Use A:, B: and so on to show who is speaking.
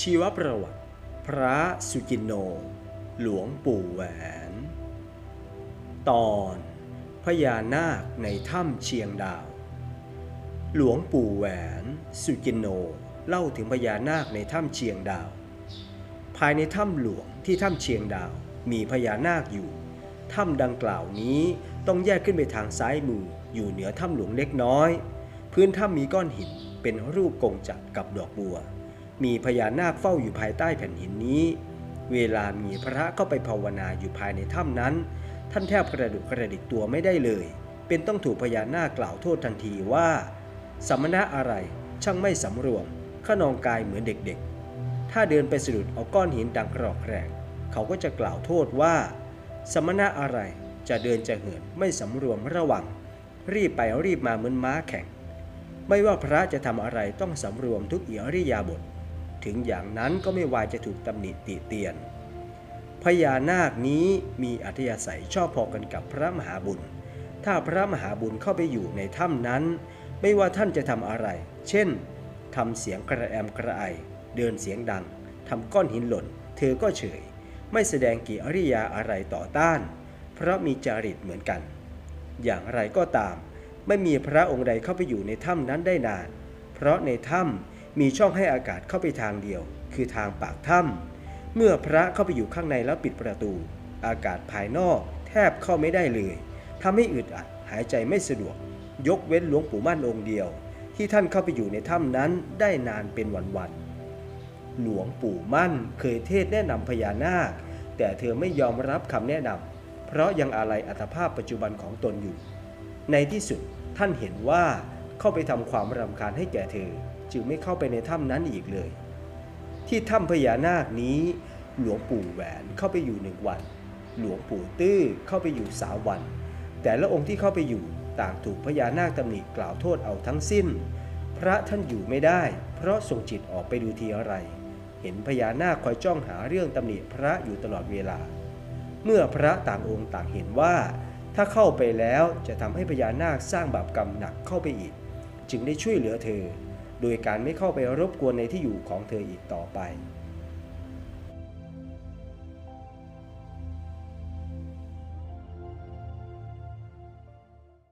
A: ชีวประวัติ พระสุจินโน หลวงปู่แหวน ตอนพญานาคในถ้ำเชียงดาว หลวงปู่แหวนสุจินโนเล่าถึงพญานาคในถ้ำเชียงดาว ภายในถ้ำหลวงที่ถ้ำเชียงดาวมีพญานาคอยู่ถ้ำดังกล่าวนี้ต้องแยกขึ้นไปทางซ้ายมืออยู่เหนือถ้ำหลวงเล็กน้อย พื้นถ้ำมีก้อนหินเป็นรูปกงจักรกับดอกบัว มีพญานาคเฝ้าอยู่ภายใต้แผ่นหินนี้ เวลามีพระเข้าไปภาวนาอยู่ภายในถ้ำนั้น ท่านแทบกระดุกกระดิกตัวไม่ได้เลย เป็นต้องถูกพญานาคกล่าวโทษทันทีว่า สมณะอะไรช่างไม่สำรวมขนองกายเหมือนเด็กๆ ถ้าเดินไปสะดุดเอาก้อนหินดังกรอกแกรกเขาก็จะกล่าวโทษว่า สมณะอะไรจะเดินจะเหินไม่สำรวมระวัง รีบไปรีบมาเหมือนม้าแข่ง ไม่ว่าพระจะทำอะไรต้องสำรวมทุกอิริยาบถ ถึงอย่างนั้นก็ไม่วายจะถูกตำหนิติเตียน พญานาคนี้มีอัธยาศัยชอบพอกันกับพระมหาบุญ ถ้าพระมหาบุญเข้าไปอยู่ในถ้ำนั้น ไม่ว่าท่านจะทำอะไร เช่นทำเสียงกระแอมกระไอ เดินเสียงดังทำก้อนหินหล่น เธอก็เฉย ไม่แสดงกิริยาอะไรต่อต้าน เพราะมีจริตเหมือนกัน อย่างไรก็ตาม ไม่มีพระองค์ใดเข้าไปอยู่ในถ้ำนั้นได้นาน เพราะในถ้ำ มีช่องให้อากาศเข้าไปทางเดียว คือทางปากถ้ำเมื่อพระเข้าไปอยู่ข้างในแล้วปิดประตู อากาศภายนอกแทบเข้าไม่ได้เลยทำให้อึดอัดหายใจไม่สะดวก ยกเว้นหลวงปู่มั่นองค์เดียว ที่ท่านเข้าไปอยู่ในถ้ำนั้นได้นานเป็นวันๆหลวงปู่มั่นเคยเทศแนะนำพญานาค แต่เธอไม่ยอมรับคำแนะนำเพราะยังอาลัยอัตภาพปัจจุบันของตนอยู่ ในที่สุดท่านเห็นว่าเข้าไปทำความรำคาญให้แก่เธอ จึงไม่เข้าไปในถ้ำนั้นอีกเลย ที่ถ้ำพญานาคนี้หลวงปู่แหวนเข้าไปอยู่หนึ่งวัน หลวงปู่ตื้อเข้าไปอยู่สามวัน แต่ละองค์ที่เข้าไปอยู่ต่างถูกพญานาคตำหนิกล่าวโทษเอาทั้งสิ้น พระท่านอยู่ไม่ได้ เพราะส่งจิตออกไปดูทีอะไร เห็นพญานาคคอยจ้องหาเรื่องตำหนิพระอยู่ตลอดเวลา เมื่อพระต่างองค์ต่างเห็นว่า ถ้าเข้าไปแล้วจะทำให้พญานาคสร้างบาปกรรมหนักเข้าไปอีก จึงได้ช่วยเหลือเธอ โดยการไม่เข้าไปรบกวนในที่อยู่ของเธออีกต่อไป